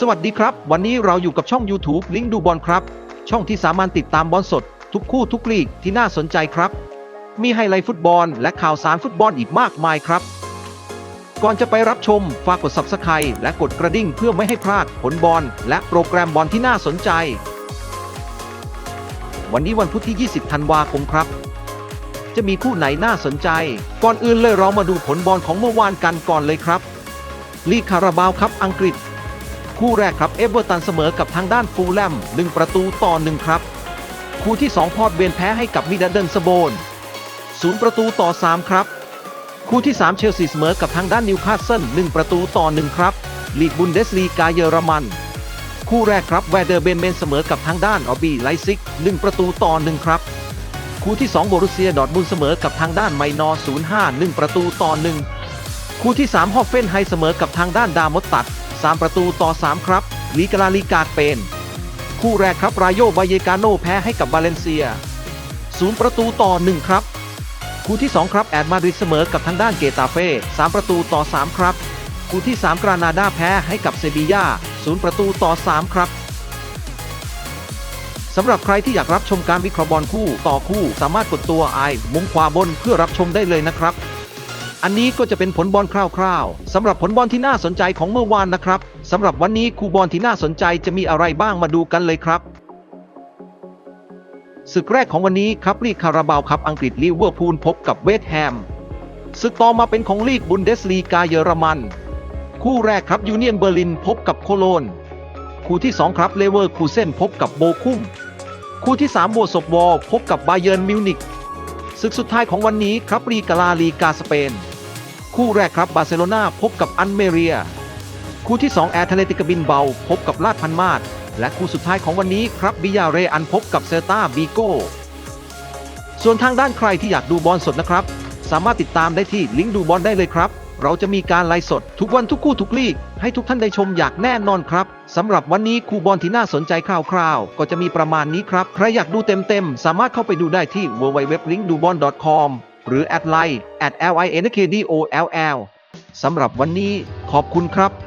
สวัสดีครับ วันนี้เราอยู่กับช่อง YouTube ลิงดูบอลครับ ช่องที่สามารถติดตามบอลสด ทุกคู่ทุกลีกที่น่าสนใจครับ มีไฮไลท์ฟุตบอลและข่าวสารฟุตบอลอีกมากมายครับ ก่อนจะไปรับชมฝากกด Subscribe และกดกระดิ่งเพื่อไม่ให้พลาดผลบอลและโปรแกรมบอลที่น่าสนใจ วันนี้วันพุธที่ 20 ธันวาคมครับ จะมีคู่ไหนน่าสนใจ ก่อนอื่นเลยเรามาดูผลบอลของเมื่อวานกันก่อนเลยครับลีกคาราบาวครับอังกฤษ คู่แรกครับเอเวอร์ตันเสมอกับทางด้านฟูลแลม1ประตูต่อ1ครับ คู่ที่ 2 พอร์ตเวนแพ้ให้กับมิดเดิลสโบน0ประตูต่อ 3 ครับ คู่ที่ 3 เชลซีเสมอกับทางด้านนิวคาสเซิล1ประตูต่อ 1 ครับลีกบุนเดสลีกาเยอรมัน คู่แรกครับแวเดอร์เบนเมนเสมอกับทางด้านออบีไลซิก 1 ประตูต่อ 1 ครับ คู่ที่ 2 โบรุเซียดอร์ทมุนเสมอกับทางด้านไมนอร์05 1 ประตูต่อ 1 คู่ที่ 3 ฮอฟเฟนไฮเสมอกับทางด้านดามดตัด 3 ประตูต่อ 3 ครับลีกาลาลีกาเปนคู่แรกครับรายโยบายเยกาโนแพ้ให้กับบาเลนเซีย 0 ประตูต่อ 1 ครับ คู่ที่ 2 ครับแอดมาดริดเสมอกับทางด้านเกตาเฟ่3ประตูต่อ 3 ครับ คู่ที่ 3 กรานาดาแพ้ให้กับเซบีย่า0 ประตูต่อ 3 ครับสำหรับใครที่อยากรับชมการวิเคราะห์บอลคู่ต่อคู่ สามารถกดตัวไอมุมขวาบนเพื่อรับชมได้เลยนะครับ อันนี้ก็จะเป็นผลบอลคร่าวๆสำหรับผลบอลที่น่าสนใจของเมื่อวานนะครับสำหรับวันนี้คู่บอลที่น่าสนใจจะมีอะไรบ้างมาดูกันเลยครับศึกแรกของวันนี้ครับลีกคาราบาวครับอังกฤษลิเวอร์พูลพบกับเวสต์แฮมศึกต่อมาเป็นของลีกบุนเดสลีกาเยอรมัน คู่แรกครับยูเนียนเบอร์ลินพบกับโคโลน คู่ที่ 2 ครับเลเวอร์คูเซนพบกับโบคุ้มคู่ที่3โบสบวอลพบกับบาเยิร์นมิวนิก ศึกสุดท้ายของวันนี้ครับลีกาลาลีกาสเปน คู่แรกครับบาร์เซโลนาพบกับอันเมเรีย คู่ที่ 2 แอตเลติกบินเบา พบกับลาดพันมาดและคู่สุดท้ายของวันนี้ครับบิยาเรอันพบกับเซตาบีโก้ส่วนทางด้านใครที่อยากดูบอลสดนะครับ สามารถติดตามได้ที่ลิงก์ดูบอลได้เลยครับ เราจะมีการไลฟ์สด ทุกวันทุกคู่ทุกลีก ให้ทุกท่านได้ชมอย่างแน่นอนครับสำหรับวันนี้คู่บอลที่น่าสนใจคร่าวๆ ก็จะมีประมาณนี้ครับ ใครอยากดูเต็มๆ สามารถเข้าไปดูได้ที่ www.linkdubon.com หรือ at line at linkdol สำหรับวันนี้ขอบคุณครับ